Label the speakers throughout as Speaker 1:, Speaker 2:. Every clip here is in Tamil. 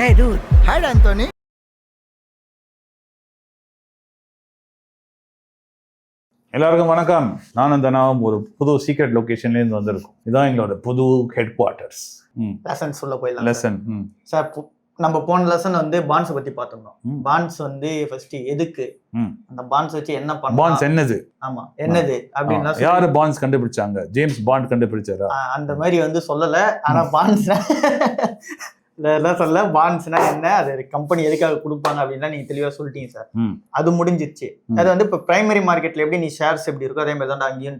Speaker 1: Hey, dude. Hi, Anthony.
Speaker 2: எல்லாருக்கும் வணக்கம். நானும் தனாவும் ஒரு புது சீக்ரெட் லொகேஷன்லேருந்து வந்திருக்கோம். இதான் எங்களோட புது ஹெட் குவார்ட்டர்ஸ்
Speaker 3: லெசன்ஸ் உள்ள போயிடலாம்.
Speaker 2: லெசன்
Speaker 3: சார் நம்ம போன லெசன் வந்து பாண்ட்ஸ் பத்தி பார்த்திருந்தோம். பாண்ட்ஸ் வந்து ஃபர்ஸ்ட் எதுக்கு? அந்த பாண்ட்ஸ் வச்சு என்ன
Speaker 2: பாண்ட்ஸ்
Speaker 3: பண்ணலாம்
Speaker 2: என்னது?
Speaker 3: ஆமா என்னது? அப்படின்னா
Speaker 2: யாரு பாண்ட்ஸ் கண்டுபிடிச்சாங்க? ஜேம்ஸ் பாண்ட் கண்டுபிடிச்சாரா?
Speaker 3: அந்த மாதிரி வந்து சொல்லல. ஆனா பாண்ட்ஸ் எல்லாம் சொல்ல பாண்ட்ஸ்னா என்ன? அது கம்பெனி எதுக்காக கொடுப்பாங்க அப்படின்னா நீங்க தெளிவா சொல்லிட்டீங்க சார் அது முடிஞ்சிச்சு. அது வந்து இப்போ பிரைமரி மார்க்கெட்ல எப்படி நீ ஷேர்ஸ் எப்படி இருக்கோ அதே மாதிரி தான் அங்கேயும்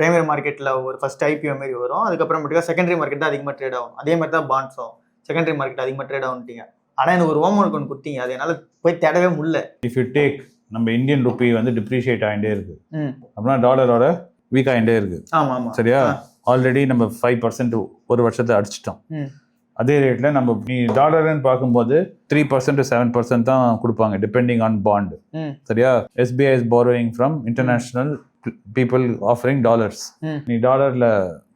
Speaker 3: பிரைமரி மார்க்கெட்ல ஒரு ஃபர்ஸ்ட் ஐபிஓ மாதிரி வரும். அதுக்கப்புறம் செகண்டரி மார்க்கெட் தான் அதிகமாக ட்ரேட் ஆகும். அதே மாதிரி தான் பாண்ட்ஸும் செகண்டரி மார்க்கெட் அதிகமாக ட்ரேட் ஆகும்ட்டீங்க. ஆனா எனக்கு ஒரு ஹோம் ஒர்க் ஒன்று கொடுத்தீங்க. அது என்னால போய் தேடவே முடியல.
Speaker 2: இஃப் யூ டேக் நம்ம இந்தியன் ருப்பி வந்து டிப்ரிஷியேட் ஆகிட்டே இருக்கு. அப்படின்னா டாலரோட வீக் ஆகிட்டே இருக்கு.
Speaker 3: ஆமா ஆமா.
Speaker 2: சரியா. ஆல்ரெடி நம்ம ஃபைவ் பர்சன்ட் ஒரு வருஷத்தை அடிச்சிட்டோம். அதே ரேட்ல நம்ம நீ டாலர்னு பார்க்கும்போது த்ரீ பர்சன்ட் செவன் பர்சன்ட் தான் கொடுப்பாங்க டிபெண்டிங் ஆன் பாண்ட் சரியா? SBI is borrowing from international people offering dollars நீ டாலர்ல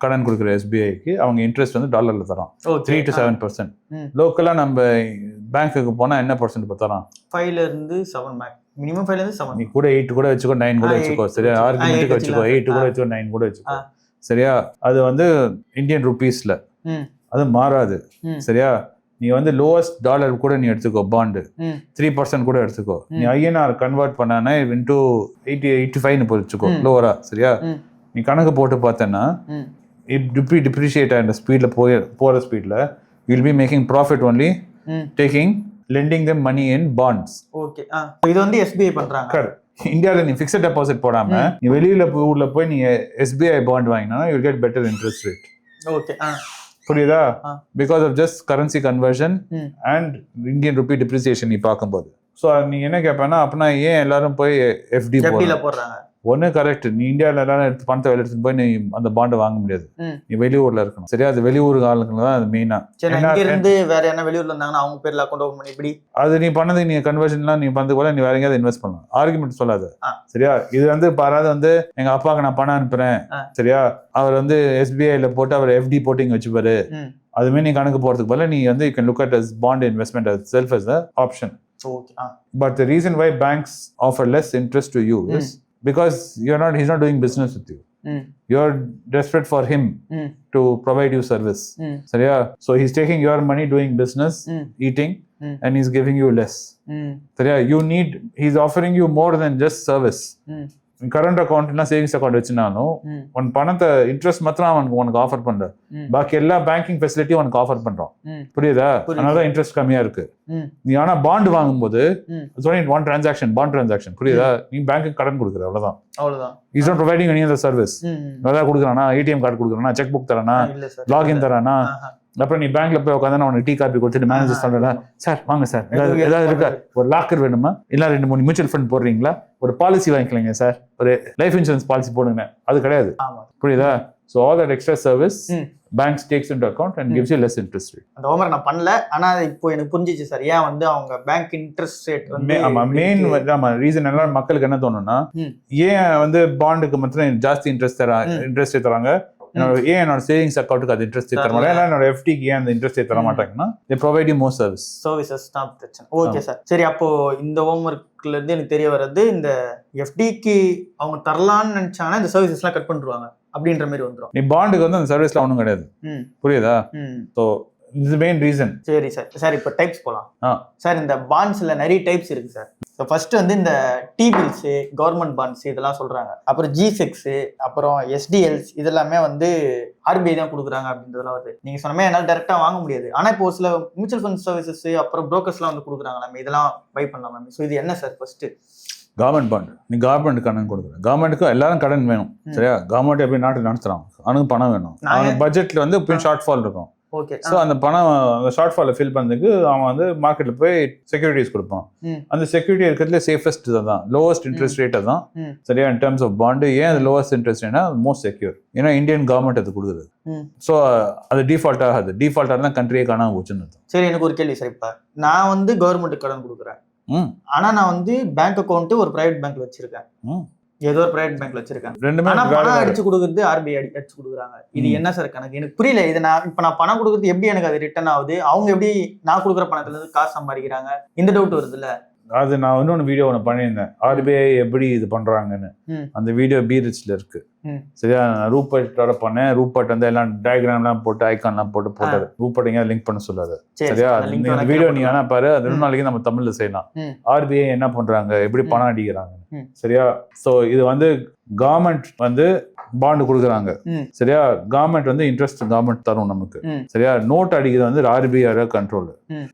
Speaker 2: கடன் கொடுக்குற எஸ்பிஐக்கு அவங்க இன்ட்ரெஸ்ட் வந்து டாலர்ல தரோம்
Speaker 3: okay
Speaker 2: three to seven percent. லோக்கலா நம்ம பேங்க்குக்கு போனா என்ன பர்சன்ட் தரோம்
Speaker 3: ஃபைவ்ல இருந்து செவன் மேக் மினிமம் ஃபைவ்ல இருந்து செவன்
Speaker 2: நீ கூட எயிட் கூட வச்சுக்கோ நைன் கூட வச்சுக்கோ. சரியா? ஆர்குமெண்ட்டுக்கு வச்சுக்கோ. எயிட் கூட. வச்சுக்கோ. நைன் கூட வச்சுக்கோ. சரியா? அது வந்து இந்தியன் ருபீஸ்ல அது மாறாது. சரியா? நீ வந்து லோவஸ்ட் டாலர் கூட நீ எடுத்துக்கோ பாண்டு த்ரீ பர்சன்ட் கூட எடுத்துக்கோ. நீ. ஐஎன்ஆர் கன்வெர்ட் பண்ணானே இன்டூ எயிட்டி எயிட்டி ஃபைவ்னு வச்சுக்கோ
Speaker 3: ம்.
Speaker 2: லோவரா சரியா? நீ கணக்கு போட்டு பார்த்தேன்னா டிப்ரி டிப்ரிஷியேட் ஆகிற ஸ்பீடில் போய் போகிற ஸ்பீடில் will be making profit only taking lending them money in bonds
Speaker 3: okay இது வந்து எஸ்பிஐ பண்றாங்க.
Speaker 2: கரெக்ட் இந்தியாவில் நீ ஃபிக்ஸட் டெபாசிட் போடாம நீ வெளியில ஊர்ல போய் நீ எஸ்பிஐ பாண்ட் வாங்கினா you get better interest rate
Speaker 3: okay
Speaker 2: புரியுதா. Because of just currency conversion and Indian rupee depreciation நீ பார்க்கும்போது. ஸோ நீ என்ன கேட்பேன்னா அப்படின்னா ஏன் எல்லாரும் போய் எஃப்டி
Speaker 3: போடுறாங்க.
Speaker 2: ஒன்று கரெக்ட் நீ இந்தியாவில் எல்லாரும் எடுத்து பணத்தை வெளில எடுத்துட்டு போய் நீ அந்த பாண்டை வாங்க முடியாது. நீ வெளியூர்ல இருக்கணும். சரியா? அது வெளியூர் ஆளுங்க தான் அது மெயினா
Speaker 3: சரி
Speaker 2: என்ன-
Speaker 3: இங்க இருந்து வேற என்ன வெளியூர்ல இருந்தாங்கன்னா அவங்க பேர்ல அக்கௌண்ட் ஓபன் பண்ணி இப்படி.
Speaker 2: அது நீ பண்ணது நீ கன்வர்ஷன்லாம் நீ பண்ணது கூட நீ வேற எங்கேயாவது இன்வெஸ்ட் பண்ணலாம். ஆர்குமெண்ட் சொல்லாத. சரியா? இது வந்து பாராது வந்து எங்க அப்பாவுக்கு நான் பணம் அனுப்புறேன். சரியா? அவர் வந்து எஸ்பிஐல போட்டு அவர் எஃப்டி போட்டிங் வச்சுப்பாரு.
Speaker 3: ம்.
Speaker 2: அதுமே நீ கணக்கு போறதுக்கு பதிலா நீ வந்து you can look at as bond investment as self as a option but the reason why banks offer less interest to you is because you're not he's not doing business with you.
Speaker 3: Mm.
Speaker 2: you're desperate for him
Speaker 3: mm.
Speaker 2: to provide you service.
Speaker 3: Hmm.
Speaker 2: So yeah. So he's taking your money doing
Speaker 3: business hmm.
Speaker 2: eating
Speaker 3: hmm.
Speaker 2: and he's giving you less. So yeah you need he's offering you more than just
Speaker 3: service.
Speaker 2: Current அக்கௌண்ட்னா savings account வச்சுனாலும் உன் பணத்தை இன்ட்ரெஸ்ட் மாத்திரம் அவனுக்கு உனக்கு ஆஃபர் பண்ற பாக்கி எல்லா பேங்கிங் ஃபெசிலிட்டியும் உனக்கு ஆஃபர் பண்றோம் புரியுதா?
Speaker 3: புரியுது.
Speaker 2: அதனால தான் இன்ட்ரெஸ்ட் கம்மியா இருக்கு. நீ ஆனா பாண்ட் வாங்கும்போது ஒன் டிரான்சாக்ஷன் பாண்ட் டிரான்சாக்ஷன் புரியுதா? நீ பேங்க்கு கடன் கொடுக்குற அவ்வளவுதான்.
Speaker 3: அவ்வளவுதான்.
Speaker 2: Is not providing any other service. ஏதாவது கொடுக்குறானா ஏடிஎம் கார்டு கொடுக்குறானா செக் புக் தரானா லாகின் தரானா. அப்புறம் நீ பேங்க்ல போய் உட்காந்து உனக்கு டீ காப்பி கொடுத்துட்டு மேனேஜர்
Speaker 3: ஆஹா.
Speaker 2: சொல்றா சார் வாங்க சார். ஏதாவது இருக்கா. ஒரு லாக்கர் வேணுமா? இல்ல ரெண்டு மூணு மியூச்சுவல் ஃபண்ட் போடுறீங்களா? ஒரு பாலிசி வாங்கிக்கலாங்க சார். ஒரு லைஃப் இன்சூரன்ஸ் பாலிசி போடுங்க அது கிடையாது. புரியுதா? So all that extra service. Banks takes in account and gives you less interest rate
Speaker 3: அந்த ஹோம்ஒர்க் நான் பண்ணல. ஆனா அது இப்போ எனக்கு புரிஞ்சிச்சு சார். ஏன் வந்து அவங்க பேங்க் இன்ட்ரெஸ்ட் ரேட் வந்து
Speaker 2: ஆமா
Speaker 3: இப்படி
Speaker 2: மெயின்
Speaker 3: இருக்கு.
Speaker 2: ஆமா ரீசன் எல்லாம் மக்களுக்கு என்ன தோணும்னா
Speaker 3: ம்.
Speaker 2: ஏன் வந்து பாண்டுக்கு மாத்திரம் ஜாஸ்தி இன்ட்ரெஸ்ட் தரா. இன்ட்ரெஸ்ட் தராங்க? என்னோட ஏன் என்னோட சேவிங்ஸ் அக்கௌண்ட்டுக்கு அது இன்ட்ரெஸ்ட் தர மாட்டாங்க இல்லை என்னோட எஃப்டிக்கு ஏன் அந்த இன்ட்ரெஸ்ட் தர. மாட்டாங்கன்னா they provide you more service
Speaker 3: services தான் பிரச்சனை ஓகே சார் சரி அப்போ இந்த ஹோம்ஒர்க்ல இருந்து எனக்கு தெரிய வர்றது இந்த எஃப்டிக்கு அவங்க தரலான்னு நினைச்சாங்கன்னா இந்த சர்வீசஸ்லாம் கட் பண்ணிருவாங்க அப்படின்ற மாதிரி வந்துடும்
Speaker 2: நீ பாண்டுக்கு வந்து அந்த சர்வீஸ்ல ஒன்றும் கிடையாது. புரியுதா? ஸோ இது மெயின் ரீசன்
Speaker 3: சரி சார். சார் இப்போ டைப்ஸ் போகலாம். சார் இந்த பாண்ட்ஸ்ல நிறைய டைப்ஸ் இருக்கு சார். இப்போ ஃபர்ஸ்ட் வந்து இந்த டி பில்ஸ் கவர்மெண்ட் பாண்ட்ஸ் இதெல்லாம் சொல்றாங்க. அப்புறம் ஜி செக்ஸ் அப்புறம் எஸ்டிஎல்ஸ் இதெல்லாமே வந்து ஆர்பிஐ தான் கொடுக்குறாங்க அப்படின்றதெல்லாம் வருது. நீங்க சொன்ன என்னால் டேரெக்டாக வாங்க முடியாது. ஆனா இப்போ ஒரு சில மியூச்சுவல் ஃபண்ட் சர்வீசஸ் அப்புறம் ப்ரோக்கர்ஸ்லாம் வந்து கொடுக்குறாங்க. இதெல்லாம் பை பண்ணலாம் ஸோ இது என்ன சார் ஃபர்ஸ்ட்
Speaker 2: கவர்மெண்ட் பாண்ட் நீ கவர்மெண்ட் கடன் கொடுக்குற. கவர்மெண்ட்டுக்கு எல்லாரும் கடன் வேணும். சரியா? கவர்மெண்ட் எப்படி நாட்டு நடத்துறான் அவனுக்கு பணம் வேணும். அவனுக்கு பட்ஜெட்ல வந்து இப்போ ஷார்ட் ஃபால் இருக்கும்.
Speaker 3: ஓகே
Speaker 2: ஸோ அந்த பணம் அந்த ஷார்ட் ஃபாலை ஃபில் பண்ணதுக்கு அவன் வந்து மார்க்கெட்ல போய் செக்யூரிட்டிஸ் கொடுப்பான். அந்த செக்யூரிட்டி இருக்கிறதுல சேஃபஸ்ட் தான் லோவஸ்ட் இன்ட்ரெஸ்ட் ரேட் தான். சரியா? இன் டர்ம்ஸ் ஆஃப் பாண்டு ஏன் அது லோவஸ்ட் இன்ட்ரெஸ்ட் ரேட்னா மோஸ்ட் செக்யூர் ஏன்னா இந்தியன் கவர்மெண்ட் அது கொடுக்குது. ஸோ அது டிஃபால்ட் ஆகாது. டிஃபால்ட் தான் கண்ட்ரியே காணாம போச்சுன்னு.
Speaker 3: சரி எனக்கு ஒரு கேள்வி சார் இப்போ. நான் வந்து கவர்மெண்ட் கடன் கொடுக்குறேன்.
Speaker 2: ம்.
Speaker 3: ஆனா நான் வந்து பேங்க் அக்கௌண்ட் ஒரு பிரைவேட் பேங்க்ல வச்சிருக்கேன். ஏதோ ஒரு பிரைவேட் பேங்க்ல வச்சிருக்காங்க.
Speaker 2: ரெண்டுமே
Speaker 3: ஆனா பணம். அடிச்சு கொடுக்குறது ஆர்பிஐ அடி அடிச்சு கொடுக்குறாங்க. இது. என்ன சார் கணக்கு? எனக்கு புரியல இது நான் இப்ப நான் பணம் கொடுக்குறது எப்படி எனக்கு அது ரிட்டர்ன் ஆகுது? அவங்க எப்படி நான் கொடுக்குற பணத்துல இருந்து காசு சம்பாதிக்கிறாங்க? இந்த டவுட் வருதுல்ல.
Speaker 2: அது நான் இன்னொன்று வீடியோ ஒன்று பண்ணியிருந்தேன். ஆர்பிஐ எப்படி இது பண்றாங்கன்னு.
Speaker 3: ம்.
Speaker 2: அந்த வீடியோ பீரிச்ல இருக்கு. சரியா? நான் ரூபட்டோட பண்ணேன். ரூபட் வந்து எல்லாம் டயக்ராம்லாம் போட்டு ஐகான்லாம் போட்டு போட்டாரு ரூபட் எங்க லிங்க் பண்ண சொல்லாது.
Speaker 3: சரி
Speaker 2: சரியா? இந்த வீடியோ நீ வேணா பாரு. அது ரெண்டு. நாளைக்கு நம்ம தமிழ்ல செய்யலாம். ஆர்பிஐ என்ன பண்றாங்க? எப்படி. பணம் அடிக்கிறாங்க. சரியா? சோ இது வந்து கவர்மெண்ட் வந்து பாண்டு கொடுக்குறாங்க. சரியா கவர்மெண்ட் வந்து இன்ட்ரெஸ்ட் கவர்மெண்ட் தரும் நமக்கு. சரியா நோட் அடிக்கிறது வந்து ஆர்பிஐ கண்ட்ரோல்.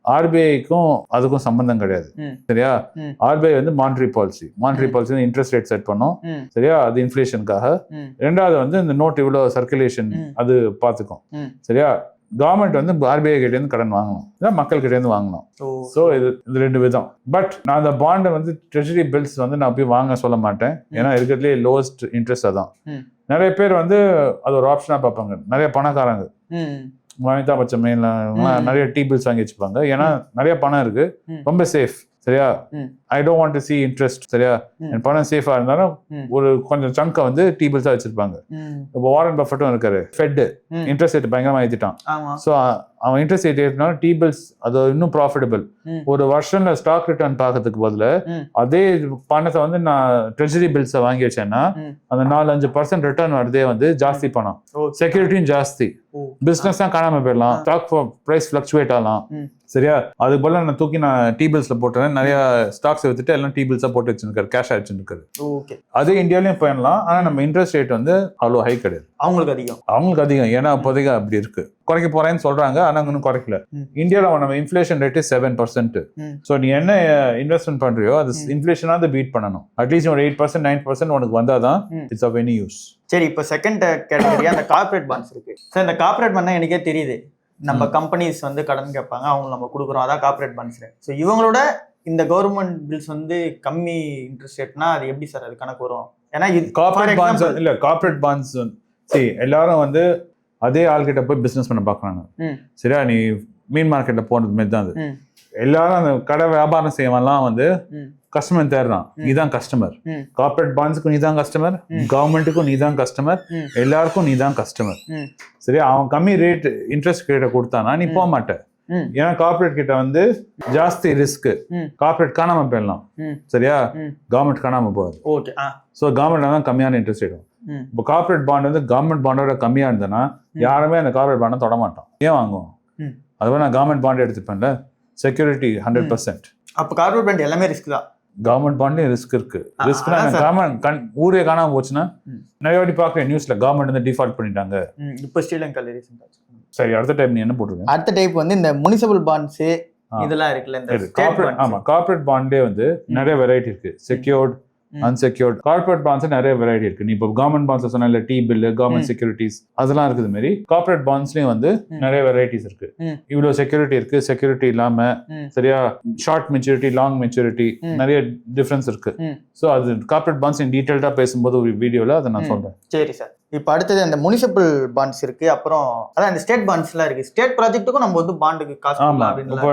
Speaker 2: ஆர்பிஐக்கும் அதுக்கும் சம்பந்தம் கிடையாது. சரியா. ஆர்பிஐ வந்து மானிட்டரி பாலிசி மானிட்டரி
Speaker 3: ம்.
Speaker 2: பாலிசி இன்ட்ரெஸ்ட் ரேட் செட் பண்ணும். சரியா அது இன்ஃபிளேஷனுக்காக. ரெண்டாவது வந்து இந்த நோட் இவ்வளோ சர்க்குலேஷன். அது பார்த்துக்கும். சரியா கவர்மெண்ட் வந்து ஆர்பிஐ கிட்ட இருந்து கடன் வாங்கணும். இல்லை மக்கள் கிட்ட இருந்து வாங்கணும் ஸோ இது இது ரெண்டு விதம். பட் நான் அந்த பாண்டை வந்து ட்ரெஷரி பில்ஸ் வந்து நான் போய் வாங்க சொல்ல மாட்டேன். ஏன்னா இருக்கிறதுலே லோவஸ்ட் இன்ட்ரெஸ்ட் அதான். நிறைய பேர் வந்து அது ஒரு ஆப்ஷனாக பார்ப்பாங்க. நிறைய பணக்காரங்க.
Speaker 3: ம்.
Speaker 2: அமிதாப் பச்சன் மெயின்ல
Speaker 3: ம்.
Speaker 2: நிறைய டீ பில்ஸ் வாங்கி வச்சுப்பாங்க. ஏன்னா நிறைய பணம் இருக்கு. ரொம்ப சேஃப் சரியா. I don't want to see interest சரியா. என் பணம் சேஃபா இருந்தாலும். ஒரு கொஞ்சம் சங்கை வந்து டீ பில்ஸா வச்சிருப்பாங்க இப்போ வாரன் பஃபட்டும் இருக்காரு ஃபெட். இன்ட்ரெஸ்ட் ரேட் பயங்கரமா ஏத்திட்டான் ஸோ அவன் இன்ட்ரெஸ்ட் ரேட் ஏற்றினாலும் டீ பில்ஸ் அது இன்னும் ப்ராஃபிட்டபிள். ஒரு வருஷம்ல ஸ்டாக் ரிட்டர்ன் பார்க்கறதுக்கு பதிலா. அதே பணத்தை வந்து நான் ட்ரெஷரி பில்ஸை வாங்கி வச்சேன்னா. அந்த நாலு அஞ்சு பர்சன்ட் ரிட்டர்ன் வருதே வந்து ஜாஸ்தி பணம் செக்யூரிட்டியும் ஜாஸ்தி பிசினஸ் தான் காணாம போயிடலாம் ஸ்டாக் பிரைஸ் ஃபிளக்சுவேட் ஆகலாம். சரியா? அதுக்கு பதிலா நான் தூக்கி நான் டீ பில்ஸ்ல போட்டேன். நிறைய ஸ்டாக்ஸ் வித்துட்டு எல்லாம் டீ பில்ஸா போட்டு வச்சிருக்காரு. கேஷ் வச்சிருக்காரு.
Speaker 3: ஓகே.
Speaker 2: அதே இந்தியாலயும் பண்ணலாம் ஆனா நம்ம இன்ட்ரெஸ்ட் ரேட் வந்து அவ்வளோ ஹை கிடையாது.
Speaker 3: அவங்களுக்கு அதிகம்.
Speaker 2: அவங்களுக்கு அதிகம். ஏன்னா இப்போதைக்கு அப்படி இருக்கு. குறைக்க போறேன்னு சொல்றாங்க. ஆனா இன்னும் குறைக்கல. இந்தியாவில் நம்ம inflation rate seven percent. So நீ என்ன இன்வெஸ்ட்மெண்ட் பண்றியோ அது. இன்ஃபிளேஷனாவது பீட் பண்ணணும். அட்லீஸ்ட் ஒரு எயிட் பர்சன்ட் நைன் பர்சன்ட் உனக்கு வந்தாதான். இட்ஸ் ஆஃப் எனி யூஸ்
Speaker 3: சரி இப்போ செகண்ட் கேட்டகரி அந்த கார்ப்பரேட் பாண்ட்ஸ் இருக்கு. சார் இந்த கார்ப்பரேட் பாண்ட் எனக்கே தெரியுது. நம்ம கம்பெனிஸ் வந்து கடன் கேட்பாங்க அவங்க நம்ம கொடுக்குறோம் அதான் கார்ப்பரேட் பாண்ட்ஸ் ஸோ இவங்களோட இந்த கவர்மெண்ட் பில்ஸ் வந்து கம்மி இன்ட்ரெஸ்ட் ரேட்னா அது எப்படி சார் அது கணக்கு வரும்? ஏன்னா இது
Speaker 2: கார்பரேட் பாண்ட்ஸ் இல்ல கார்பரேட் பாண்ட்ஸ் சரி எல்லாரும் வந்து அதே ஆள்கிட்ட போய் பிசினஸ் பண்ண பாக்குறாங்க
Speaker 3: ம்.
Speaker 2: சரியா? நீ மீன் மார்க்கெட்ல போனது மாதிரி தான் அது. எல்லாரும் அந்த கடை வியாபாரம் செய்யவன்லாம் வந்து கஸ்டமர் தேடுறான்
Speaker 3: ம்.
Speaker 2: நீதான் கஸ்டமர். கார்பரேட் பாண்ட்ஸுக்கும் நீ தான் கஸ்டமர். கவர்மெண்ட்டுக்கும் நீ தான் கஸ்டமர். எல்லாருக்கும் நீ தான் கஸ்டமர்
Speaker 3: ம்.
Speaker 2: சரியா அவன் கம்மி ரேட் இன்ட்ரெஸ்ட் கிட்ட கொடுத்தானா நீ. போக மாட்ட
Speaker 3: ம்.
Speaker 2: ஏன்னா கார்பரேட் கிட்ட வந்து ஜாஸ்தி ரிஸ்க். கார்பரேட் காணாம போயிடலாம். சரியா. கவர்மெண்ட் காணாம போகுது ஸோ கவர்மெண்ட் தான் கம்மியான இன்ட்ரெஸ்ட் ரேட்
Speaker 3: ம்.
Speaker 2: இப்போ கார்பரேட் பாண்ட் வந்து கவர்மெண்ட் பாண்டோட கம்மியா இருந்ததுன்னா. யாருமே அந்த கார்பரேட் பாண்டை தொட மாட்டோம் ஏன் வாங்குவோம். அதுவே நான் கவர்மெண்ட் பாண்ட் எடுத்துப்பேன்ல செக்யூரிட்டி ஹண்ட்ரட். பர்சன்ட்
Speaker 3: அப்போ கார்ப்பரேட் பாண்ட் எல்லாமே ரிஸ்க் தான்
Speaker 2: கவர்மெண்ட் பாண்ட்லயும் ரிஸ்க் இருக்கு ரிஸ்க்னா. கவர்மெண்ட் கண் ஊரே காணாம போச்சுன்னா. நிறைய வாட்டி பார்க்குறேன் நியூஸ்ல கவர்மெண்ட் வந்து டிஃபால்ட் பண்ணிட்டாங்க
Speaker 3: இப்போ ரீசெண்டாக
Speaker 2: சரி அடுத்த டைம் நீ என்ன போட்டுருக்க
Speaker 3: அடுத்த டைப் வந்து இந்த முனிசிபல் பாண்ட்ஸ். இதெல்லாம் இருக்குல்ல இந்த
Speaker 2: கார்பரேட்
Speaker 3: bonds.
Speaker 2: ஆமா கார்பரேட் பாண்டே வந்து நிறைய வெரைட்டி இருக்கு செக்யூர்ட். அன்செக்யூர்ட் கார்பரேட் பாண்ட்ஸ் நிறைய வெரைட்டி இருக்கு நீ இப்போ கவர்மெண்ட் பாண்ட்ஸ் சொன்ன டி பில் கவர்மெண்ட். செக்யூரிட்டிஸ் அதெல்லாம் இருக்குது மாதிரி கார்பரேட் பாண்ட்ஸ்லயும் வந்து. நிறைய வெரைட்டிஸ் இருக்கு. இவ்வளவு செக்யூரிட்டி இருக்கு செக்யூரிட்டி இல்லாம. சரியா ஷார்ட் மெச்சூரிட்டி லாங் மெச்சூரிட்டி. நிறைய டிஃபரன்ஸ் இருக்கு. ஸோ அது கார்பரேட் பாண்ட்ஸ் டீட்டெயில்டா பேசும்போது ஒரு வீடியோல அதை நான். சொல்றேன்
Speaker 3: சரி சார் இப்போ அடுத்தது அந்த முனிசிபல் பாண்ட்ஸ் இருக்கு அப்புறம் அதான் இந்த ஸ்டேட் பாண்ட்ஸ்லாம் இருக்கு. ஸ்டேட் ப்ராஜெக்ட்டுக்கும் நம்ம வந்து பாண்டுக்கு காசு
Speaker 2: ஆமா.
Speaker 3: கொடுக்கலாம் அப்படின்னு
Speaker 2: இப்போ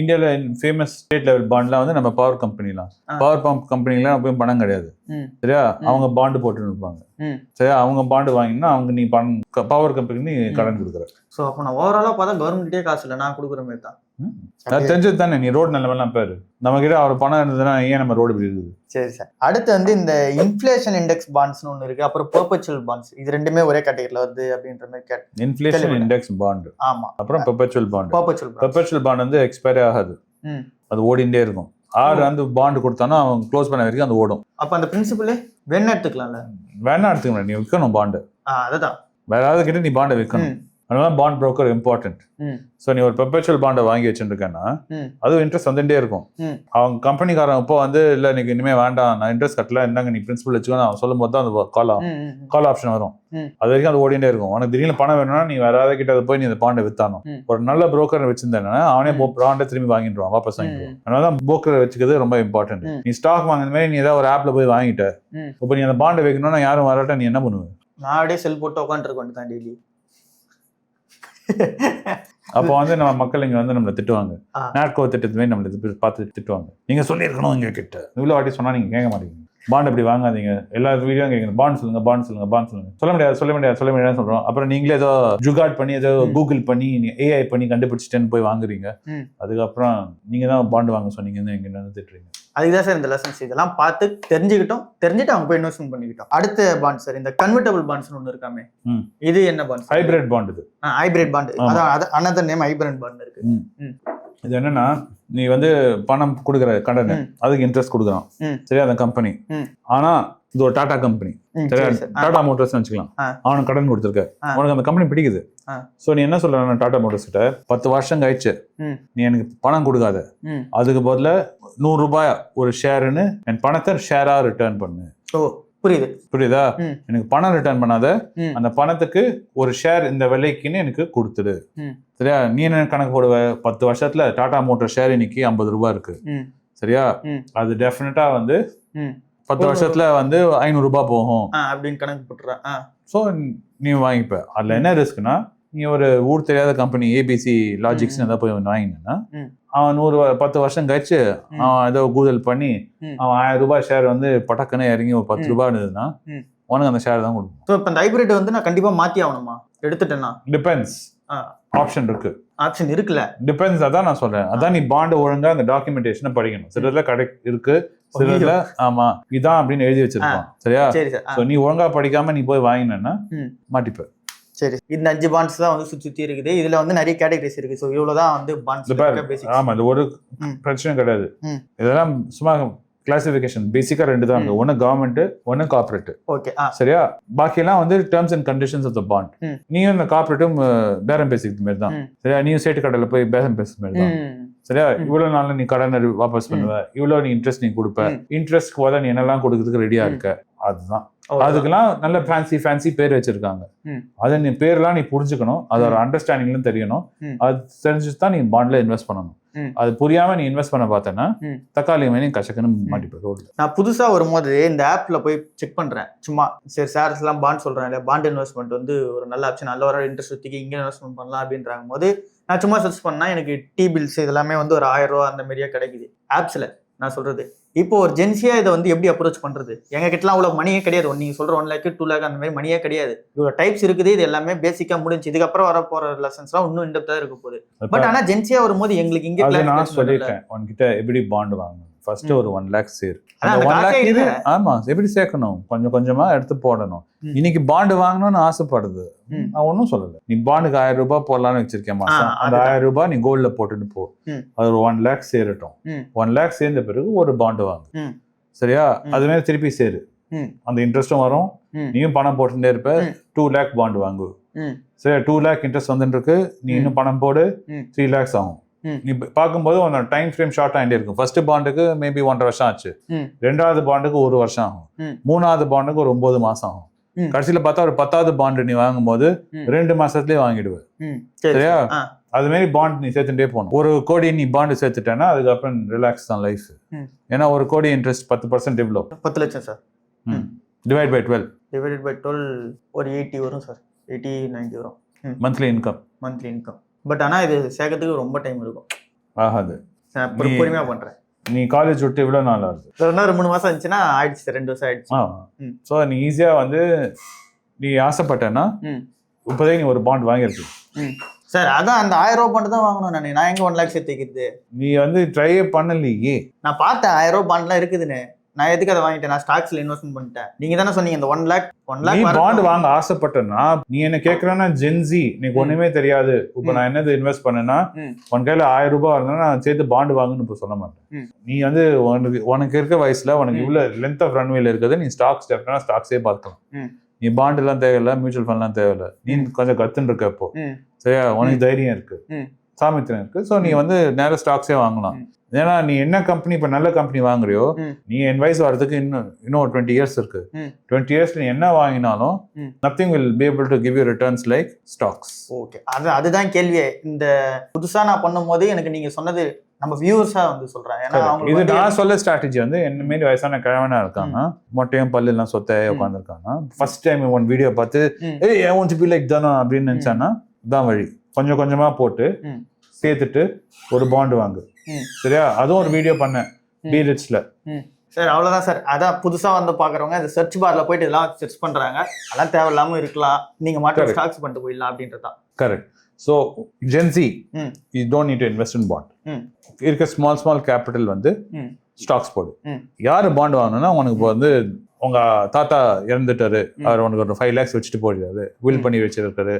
Speaker 2: இந்தியால ஃபேமஸ் ஸ்டேட் லெவல் பாண்ட்லாம் வந்து நம்ம பவர் கம்பெனிலாம். பவர் பம்ப் கம்பெனிலாம் போய் பணம் கிடையாது. சரியா. அவங்க பாண்டு போட்டு இருப்பாங்க. சரியா? அவங்க பாண்டு வாங்கினா அவங்க நீ பணம் பவர் கம்பெனிக்கு நீ
Speaker 3: ம்.
Speaker 2: கடன் கொடுக்குற.
Speaker 3: ஸோ அப்போ நான் ஓவராலாக பார்த்தா கவர்மெண்ட்டே காசு இல்லை. நான் கொடுக்குற மாதிரி தான்.
Speaker 2: தெரிஞ்சது தானே நீ ரோடு நிலமெல்லாம் பேரு. நம்ம கிட்ட அவர் பணம் இருந்ததுன்னா ஏன் நம்ம ரோடு இப்படி இருக்குது?
Speaker 3: சரி சார். அடுத்து வந்து இந்த இன்ஃப்ளேஷன் இண்டெக்ஸ் பாண்ட்ஸ்னு ஒன்று இருக்கு. அப்புறம் பர்பச்சுவல் பாண்ட்ஸ் இது ரெண்டுமே ஒரே கேட்டகரியில் வருது அப்படின்ற மாதிரி கேட்
Speaker 2: இன்ஃபிளேஷன். இண்டெக்ஸ் பாண்டு
Speaker 3: ஆமா.
Speaker 2: அப்புறம் perpetual bond
Speaker 3: perpetual
Speaker 2: perpetual bond வந்து எக்ஸ்பைரி ஆகாது. அது ஓடிண்டே இருக்கும். ஆறு வந்து பாண்டு கொடுத்தானா அவன் க்ளோஸ் பண்ண வரைக்கும் அது ஓடும்.
Speaker 3: அப்போ அந்த பிரின்சிபலே வேணா எடுத்துக்கலாம்ல?
Speaker 2: வேணா எடுத்துக்கணும். நீ விற்கணும் பாண்டு
Speaker 3: அதுதான்.
Speaker 2: வேற யாராவது கிட்ட நீ பாண்டை விற்கணும். அதனால பாண்ட் broker இம்பார்ட்டன்ட். ஸோ நீ ஒரு பெர்பச்சுவல் பாண்டை வாங்கி வச்சுருக்கேன்னா. அதுவும் இன்ட்ரெஸ்ட் வந்துட்டே இருக்கும். அவங்க கம்பெனிக்காரன் இப்போ வந்து இல்லை எனக்கு இனிமே வேண்டாம் நான் இன்ட்ரெஸ்ட் கட்டல என்னங்க நீ பிரின்சிபல் வச்சுக்கோ அவன் சொல்லும் போது தான் அந்த கால். கால் ஆப்ஷன் வரும். அது வரைக்கும் அது ஓடிட்டே இருக்கும் உனக்கு திடீர்னு பணம் வேணும்னா நீ வேற யாராவது கிட்ட போய் நீ அந்த பாண்டை வித்தானும். ஒரு நல்ல புரோக்கர் வச்சிருந்தேன்னா அவனே. பாண்டை திரும்பி வாங்கிடுவான் வாபஸ் வாங்கிடுவான். அதனால தான் புரோக்கர் வச்சுக்கிறது ரொம்ப இம்பார்ட்டன்ட். நீ ஸ்டாக் வாங்குற மாதிரி நீ ஏதாவது ஒரு ஆப்ல போய் வாங்கிட்ட. இப்போ நீ அந்த பாண்டை வைக்கணும்னா யாரும் வராட்ட நீ என்ன பண்ணுவ
Speaker 3: நான் அப்படியே செல் போட்டு உட்காந்துருக்க வேண்டியதான் டெய்லி
Speaker 2: அப்போ வந்து நம்ம மக்கள் இங்க வந்து நம்மளை திட்டுவாங்க. நாட்கோ திட்டத்துமே நம்மளை இது பார்த்து திட்டுவாங்க. நீங்க சொல்லியிருக்கணும் இங்க கிட்ட. இவ்வளவு வாட்டி சொன்னா நீங்க கேட்க மாட்டீங்க. பாண்ட் அப்படி வாங்காதீங்க. எல்லா வீடியோ கேட்கணும். பாண்ட் சொல்லுங்க பாண்ட் சொல்லுங்க பாண்ட் சொல்லுங்க. சொல்ல முடியாது சொல்ல முடியாது சொல்ல முடியாதுன்னு சொல்றோம். அப்புறம் நீங்களே ஏதோ ஜுகாட் பண்ணி ஏதோ. கூகுள் பண்ணி ஏஐ பண்ணி கண்டுபிடிச்சிட்டேன்னு போய் வாங்குறீங்க. அதுக்கப்புறம் நீங்க தான் பாண்ட் வாங்க சொன்னீங்கன்னு எங்க திட்டுறீங்க
Speaker 3: அதுக்கு தான் சார் இந்த லெசன்ஸ் இதெல்லாம் பார்த்து தெரிஞ்சுக்கிட்டோம் தெரிஞ்சுட்டு அவங்க போய் இன்வெஸ்ட்மெண்ட் பண்ணிக்கிட்டோம் அடுத்த பாண்ட் சார் இந்த கன்வெர்டபிள் பாண்ட்ஸ் ஒன்று இருக்காமே. இது என்ன பாண்ட்
Speaker 2: ஹைபிரிட் பாண்ட் இது
Speaker 3: ஹைபிரிட் பாண்ட். அதான் அனதர் நேம் ஹைபிரிட் பாண்ட் இருக்கு
Speaker 2: இது என்னன்னா நீ வந்து பணம் கொடுக்குற கடன். அதுக்கு இன்ட்ரெஸ்ட் கொடுக்குறான். சரியா அந்த கம்பெனி. ஆனா இது ஒரு டாடா கம்பெனி சரியா டாடா மோட்டர்ஸ் வச்சுக்கலாம். அவனுக்கு கடன் கொடுத்துருக்க. உனக்கு அந்த கம்பெனி பிடிக்குது. சோ நீ என்ன சொல்ற டாடா மோட்டர்ஸ் கிட்ட பத்து வருஷம் கழிச்சு. நீ எனக்கு பணம் கொடுக்காத. அதுக்கு பதிலா நூறு ரூபாய் ஒரு ஷேருன்னு என் பணத்தை ஷேரா ரிட்டர்ன் பண்ணு.
Speaker 3: ஓ புரியுது.
Speaker 2: புரியுதா. எனக்கு பணம் ரிட்டர்ன் பண்ணாத. அந்த பணத்துக்கு ஒரு ஷேர் இந்த விலைக்குன்னு எனக்கு கொடுத்துடு. சரியா? நீ என்ன கணக்கு போடுவ? பத்து வருஷத்துல டாடா மோட்டர் ஷேர் இன்னைக்கு ஐம்பது ரூபாய் இருக்கு. சரியா. அது டெஃபினட்டா வந்து பத்து வருஷத்துல வந்து ஐநூறு ரூபாய் போகும்.
Speaker 3: ஆ அப்படின்னு கணக்கு போட்டுறேன்
Speaker 2: ஸோ நீ வாங்கிப்ப. அதுல என்ன ரிஸ்க்னா நீ ஒரு ஊர் தெரியாத கம்பெனி ஏபிசி லாஜிக்ஸ்
Speaker 3: ம்.
Speaker 2: ஏதாவது போய் வாங்கினா. அவன் நூறு பத்து வருஷம் கழிச்சு. அவன் ஏதோ கூதல் பண்ணி. அவன் ஆயிரம் ரூபாய் ஷேர் வந்து பட்டக்குன்னு இறங்கி ஒரு பத்து. ரூபாய் இருந்ததுன்னா. உனக்கு அந்த ஷேர் தான் கொடுக்கும்
Speaker 3: ஸோ இப்போ இந்த ஹைபிரிட் வந்து நான் கண்டிப்பா மாத்தி ஆகணுமா? எடுத்துட்டேன்னா?
Speaker 2: டிபெண்ட்ஸ். ஆப்ஷன் இருக்கு.
Speaker 3: ஆப்ஷன் இருக்குல்ல?
Speaker 2: டிபெண்ட்ஸ் அதான் நான் சொல்றேன். அதான் நீ பாண்ட் ஒழுங்கா அந்த டாக்குமெண்டேஷனை படிக்கணும். சிலர்ல கடை இருக்கு. சிலர்ல ஆமா இதான் அப்படின்னு எழுதி வச்சிருப்பான். சரியா? So, நீ ஒழுங்கா படிக்காம நீ போய் வாங்கினேன்னா
Speaker 3: ம்.
Speaker 2: மாட்டிப்ப.
Speaker 3: சரி. இந்த அஞ்சு பாண்ட்ஸ் தான் வந்து சுத்தி சுத்தி இருக்குது. இதுல வந்து நிறைய கேட்டகரிஸ் இருக்கு. ஸோ இவ்வளவுதான் வந்து
Speaker 2: இது பாரு,
Speaker 3: பாண்ட்ஸ் பேசிக்
Speaker 2: ஆமா இது ஒரு
Speaker 3: ம்.
Speaker 2: பிரச்சனை கிடையாது. இதெல்லாம் சும்மா கிளாசிபிகேஷன் பேசிக்கா ரெண்டு தான் இருக்கு ஒன்னு கவர்மெண்ட் ஒன்னு கார்பரேட்
Speaker 3: ஓகே
Speaker 2: சரியா? பாக்கியெல்லாம் வந்து terms and conditions of the bond. நீயும் இந்த கார்பரேட்டும் பேரம் பேசிக்கிறது மாதிரி தான். சரியா? நீயும் சேட்டு கடையில போய் பேரம் பேசுற மாதிரி தான் சரியா. இவ்வளவு நாள்ல நீ கடனை வாபஸ் பண்ணுவ. இவ்வளவு நீ இன்ட்ரெஸ்ட் நீ கொடுப்ப. இன்ட்ரெஸ்ட் போத நீ என்னெல்லாம் கொடுக்கறதுக்கு ரெடியா. இருக்க? அதுதான். அதுக்கெல்லாம் நல்ல ஃபேன்சி ஃபேன்சி பேர் வச்சிருக்காங்க. அதை நீ பேர்லாம் நீ புரிஞ்சுக்கணும். அதோட
Speaker 3: ம்.
Speaker 2: அண்டர்ஸ்டாண்டிங்லும் தெரியணும். அது தெரிஞ்சுட்டு தான் நீ பாண்ட்ல இன்வெஸ்ட் பண்ணணும். அது புரியாம நீ இன்வெஸ்ட் பண்ண பார்த்தேன்னா. தக்காளி மேலே கசக்குன்னு மாட்டிப்ப ரோட்ல
Speaker 3: நான் புதுசா வரும்போது இந்த ஆப்ல போய் செக் பண்றேன். சும்மா சரி சார்ஸ் எல்லாம் பாண்ட் சொல்றேன் இல்ல பாண்ட் இன்வெஸ்ட்மெண்ட் வந்து ஒரு நல்ல ஆப்ஷன் நல்ல வர இன்ட்ரெஸ்ட் ஒத்திக்கு இங்க இன்வெஸ்ட்மெண்ட் பண்ணலாம் அப்படின்றாங்க போது நான் சும்மா சர்ச் பண்ணா எனக்கு டி பில்ஸ் இதெல்லாமே வந்து ஒரு ஆயிரம் ரூபா அந்த மாதிரியா கிடைக்குது. ஆப்ஸ்ல நான் சொல்றது. இப்போ ஒரு ஜென்சியா இதை வந்து எப்படி அப்ரோச் பண்றது? எங்க கிட்டலாம் அவ்வளவு மணியே கிடையாது. ஒன் நீங்க சொல்ற ஒன் லேக் டூ லேக் அந்த மாதிரி மணியே கிடையாது. இவ்வளவு டைப்ஸ் இருக்குது. இது எல்லாமே பேசிக்கா முடிஞ்சு இதுக்கப்புறம் வர போற லெசன்ஸ்லாம் இன்னும் இன்டெப்தா இருக்க போகுது. பட் ஆனா ஜென்சியா வரும்போது எங்களுக்கு இங்க
Speaker 2: நான் உன்கிட்ட எப்படி பாண்ட் வாங்கணும்? ஃபர்ஸ்ட். ஒரு one lakh share one lakh
Speaker 3: இல்ல.
Speaker 2: ஆமா எப்படி சேர்க்கணும் கொஞ்சம் கொஞ்சமா எடுத்து போடணும். இன்னைக்கு பாண்டு வாங்கணும்னு ஆசைப்படுது. நான் ஒன்றும் சொல்லல நீ பாண்டுக்கு ஆயிரம் ரூபாய் போடலாம்னு வச்சிருக்கேன் மாசம் அந்த. ஆயிரம் ரூபாய் நீ கோல்ட்ல போட்டுட்டு போ. அது ஒரு ஒன் லேக் சேரட்டும். ஒன் லேக் சேர்ந்த பிறகு ஒரு பாண்டு வாங்கு. சரியா. அது மாதிரி திருப்பி சேரு. அந்த இன்ட்ரெஸ்ட்டும் வரும். நீயும் பணம் போட்டுட்டே இருப்ப. டூ லேக் பாண்டு வாங்கு
Speaker 3: ம்.
Speaker 2: சரி டூ லேக் இன்ட்ரெஸ்ட் வந்துட்டு இருக்கு நீ. இன்னும் பணம் போடு. த்ரீ லேக்ஸ் ஆகும். நீ பார்க்கும்போது உன்னோட டைம் ஃப்ரேம் ஷார்ட் ஆகிட்டே இருக்கும். ஃபர்ஸ்ட் பாண்டுக்கு மேபி ஒன்றரை வருஷம் ஆச்சு. ரெண்டாவது பாண்டுக்கு ஒரு வருஷம் ஆகும். மூணாவது பாண்டுக்கு ஒரு ஒன்பது மாசம் ஆகும். கடைசியில பார்த்தா ஒரு பத்தாவது பாண்டு நீ வாங்கும்போது
Speaker 3: ம்.
Speaker 2: ரெண்டு மாசத்துலயே வாங்கிடுவ. சரியா. அது மாதிரி பாண்ட் நீ சேர்த்துட்டே போகணும் ஒரு கோடி நீ பாண்டு சேர்த்துட்டேன்னா அதுக்கப்புறம் ரிலாக்ஸ் தான் லைஃப். ஏன்னா ஒரு கோடி இன்ட்ரெஸ்ட் பத்து பர்சன்ட் எவ்வளோ
Speaker 3: பத்து லட்சம் sir.
Speaker 2: Divide by twelve
Speaker 3: divided by twelve ஒரு எயிட்டி வரும் சார். எயிட்டி நைன்ட்டி வரும்.
Speaker 2: Monthly income
Speaker 3: monthly income but ஆனா இது சேர்க்கறதுக்கு ரொம்ப டைம் இருக்கும்
Speaker 2: ஆகாது.
Speaker 3: நான் பொறு-
Speaker 2: நீ- காலேஜ் விட்டு இவ்வளோ நாள் ஆகுது.
Speaker 3: இன்னும் மூணு மாசம் இருந்துச்சுன்னா ஆயிடுச்சு. ரெண்டு வருஷம் ஆயிடுச்சு.
Speaker 2: ஆ. ஸோ நீ ஈஸியா வந்து நீ ஆசைப்பட்டேன்னா. இப்போதே நீ ஒரு பாண்ட் வாங்கியிருக்கு.
Speaker 3: சார் அதான் அந்த ஆயிரம் ரூபாய் பாண்டு தான் வாங்கணும் நான். நான் எங்க ஒன் லேக் சேர்த்து வைக்கிறது?
Speaker 2: நீ வந்து ட்ரையே பண்ணலையே.
Speaker 3: நான் பார்த்தேன் ஆயிரம் ரூபாய் பாண்ட்லாம் இருக்குதுன்னு. நான் எதுக்கு அதை வாங்கிட்டேன் நான் ஸ்டாக்ஸ்ல இன்வெஸ்ட்மெண்ட் பண்ணிட்டேன் நீங்க தானே சொன்னீங்க இந்த one lakh one lakh
Speaker 2: bond வாங்க ஆசைப்பட்டனா நீ என்ன கேக்குறேன்னா ஜென்சி
Speaker 3: ம்.
Speaker 2: ஒண்ணுமே தெரியாது இப்ப. நான் என்னது இன்வெஸ்ட் பண்ணேன்னா. உன் கையில ஆயிரம் ரூபாய் இருந்தா நான் சேர்த்து பாண்டு வாங்குன்னு இப்ப சொல்ல மாட்டேன். நீ வந்து உனக்கு உனக்கு இருக்க வயசுல உனக்கு. இவ்வளவு லென்த் ஆஃப் ரன்வேல இருக்குது நீ ஸ்டாக்ஸ் டெஃபினா ஸ்டாக்ஸே பார்க்கலாம். நீ பாண்ட் எல்லாம் தேவையில்ல மியூச்சுவல் ஃபண்ட்லாம் தேவையில்ல நீ. கொஞ்சம் கத்துன்னு இருக்க இப்போ. சரியா உனக்கு தைரியம் இருக்கு. சாமித்திரம் இருக்கு ஸோ நீ. வந்து நேர ஸ்டாக்ஸே வாங்கலாம். ஏன்னா நீ என்ன கம்பெனி இப்ப நல்ல கம்பெனி வாங்குறியோ. நீ என் வயசு வரதுக்கு இன்னும் இன்னும் ஒரு டுவெண்ட்டி இயர்ஸ் இருக்கு. டுவெண்ட்டி இயர்ஸ் நீ என்ன வாங்கினாலும். Nothing will be able to give you returns like stocks
Speaker 3: okay அது அதுதான் கேள்வியே இந்த புதுசா நான் பண்ணும்போது எனக்கு நீங்க சொன்னது நம்ம வியூவர்ஸா வந்து சொல்றேன் ஏன்னா
Speaker 2: இது நான் சொல்ல ஸ்ட்ராட்டஜி வந்து என்ன மாரி வயசான கிழவனா இருக்காங்க மொட்டையும் பல்லு எல்லாம் சொத்த
Speaker 3: ம்.
Speaker 2: உட்காந்துருக்காங்க ஃபர்ஸ்ட் டைம் ஒன் வீடியோ பார்த்து. ஏய் ஐ வாண்ட் பி லைக் தானா அப்படின்னு நினைச்சானா தான் வழி கொஞ்சம் கொஞ்சமா போட்டு. சேர்த்துட்டு ஒரு பாண்ட் வாங்கு. சரியா? அதுவும் ஒரு வீடியோ பண்ணேன்.
Speaker 3: ம்.
Speaker 2: பி ரிச்ல
Speaker 3: ம். சார் அவ்வளவுதான் சார். அதான் புதுசா வந்து பாக்குறவங்க இந்த சர்ச் பார்ல போயிட்டு இதெல்லாம் சர்ச் பண்றாங்க. அதெல்லாம் தேவையில்லாம இருக்கலாம். நீங்க மாட்டு
Speaker 2: Correct.
Speaker 3: ஸ்டாக்ஸ் பண்ணிட்டு போயிடலாம் அப்படின்றதான்
Speaker 2: correct so Gen Z you don't need to invest in bond இருக்க ஸ்மால் ஸ்மால் கேபிட்டல் வந்து ஸ்டாக்ஸ் போடு. யார் பாண்ட் வாங்கணும்னா உனக்கு இப்போ வந்து உங்க தாத்தா இறந்துட்டாரு. அவர் உனக்கு ஒரு ஃபைவ் லேக்ஸ் வச்சுட்டு போயிடுறாரு. வில். பண்ணி வச்சிருக்காரு.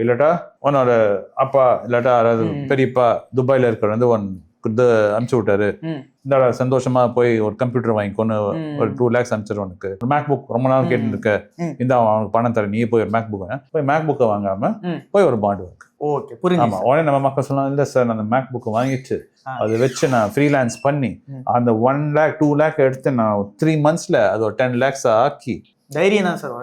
Speaker 2: இல்லாட்டா உன்னோட அப்பா இல்லாட்டா யாராவது. பெரியப்பா துபாயில இருக்கிற வந்து ஒன் இது அனுப்பிச்சு விட்டாரு
Speaker 3: ம்.
Speaker 2: இந்த சந்தோஷமா போய் ஒரு கம்ப்யூட்டர் வாங்கிக்கொண்டு
Speaker 3: ம்.
Speaker 2: ஒரு டூ லேக்ஸ் அனுப்பிச்சிரு உனக்கு. ஒரு மேக் புக் ரொம்ப நாள்
Speaker 3: ம்.
Speaker 2: கேட்டு இருக்க
Speaker 3: ம்.
Speaker 2: இந்த அவனுக்கு பணம் தர நீ போய் ஒரு மேக் புக் போய் மேக் புக்கை வாங்காம. போய் ஒரு பாண்ட் வாங்க.
Speaker 3: ஓகே புரியுது
Speaker 2: ஆமா உடனே நம்ம மக்கள் சொல்லலாம் இல்ல சார் நான் அந்த மேக் புக்கை வாங்கிட்டு. அதை வச்சு நான் ஃப்ரீலான்ஸ் பண்ணி. அந்த ஒன் லேக் டூ லேக் எடுத்து நான் த்ரீ மந்த்ஸ்ல அது ஒரு டென் லேக்ஸ் ஆக்கி
Speaker 3: தைரியம் தான் சார்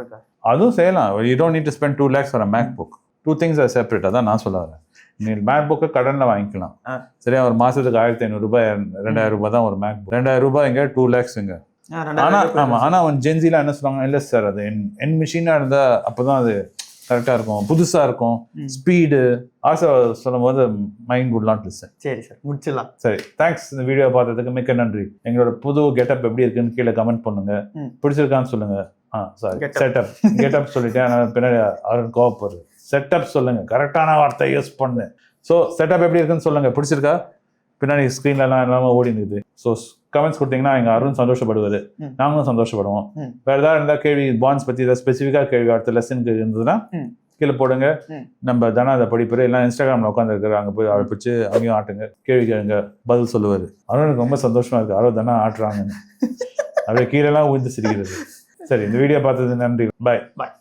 Speaker 2: அதுவும் செய்யலாம். You don't need to spend two lakhs for MacBook two things are separate அதான் நான் சொல்ல வரேன். நீ மேக் புக்கை கடனில் வாங்கிக்கலாம். சரியா? ஒரு மாசத்துக்கு ஆயிரத்தி ஐநூறு ரூபாய் ரெண்டாயிரம் ரூபாய் தான் ஒரு மேக் புக் ரெண்டாயிரம் ரூபாய் எங்க டூ லேக்ஸுங்க
Speaker 3: ஆ,
Speaker 2: ஆனா
Speaker 3: ரெண்டாயிரம்
Speaker 2: ஆமா ஆனா அவன் ஜென்சில என்ன சொல்லுவாங்க? இல்ல சார் அது என் என் மிஷினா இருந்தா அப்பதான் அது கரெக்டா இருக்கும். புதுசா இருக்கும். ஸ்பீடு ஆசை சொல்லும் போது மைண்ட் not listen.
Speaker 3: சரி சார். முடிச்சிடலாம்.
Speaker 2: சரி தேங்க்ஸ் இந்த வீடியோ பார்த்ததுக்கு மிக்க நன்றி. எங்களோட புது கெட்டப் எப்படி இருக்குன்னு கீழே கமெண்ட் பண்ணுங்க. பிடிச்சிருக்கான்னு சொல்லுங்க. ஆ சாரி. செட்டப் கெட்டப் சொல்லிட்டேன். பின்னாடி அருண் கோவப்படுறது செட்டப் சொல்லுங்க. கரெக்டான வார்த்தை யூஸ் பண்ணு. ஸோ செட்டப் எப்படி இருக்குன்னு சொல்லுங்க. பிடிச்சிருக்கா? பின்னாடி ஸ்க்ரீன்ல எல்லாம் ஓடி இருந்தது ஸோ கமெண்ட்ஸ் கொடுத்தீங்கன்னா எங்க அருண் சந்தோஷப்படுவாரு.
Speaker 3: ம்.
Speaker 2: நாங்களும் சந்தோஷப்படுவோம். வேற ஏதாவது இருந்தா கேள்வி பாண்ட்ஸ் பத்தி ஏதாவது ஸ்பெசிஃபிக்காக கேள்வி அடுத்த லெசனுக்கு இருந்ததுன்னா. கீழே போடுங்க. நம்ம தனா அதை படிப்பாரு எல்லாம் இன்ஸ்டாகிராம்ல உட்காந்து இருக்கிற அங்க போய் அவரை பிடிச்சி அங்கேயும் ஆட்டுங்க. கேள்வி கேளுங்க. பதில் சொல்லுவாரு. அருணுக்கு ரொம்ப சந்தோஷமா இருக்கு. அருண் தானே ஆட்டுறாங்கன்னு. அப்படியே கீழெல்லாம் ஊந்து சிரிக்கிறது. சரி இந்த வீடியோ பார்த்தது நன்றி. பாய்
Speaker 3: Bye.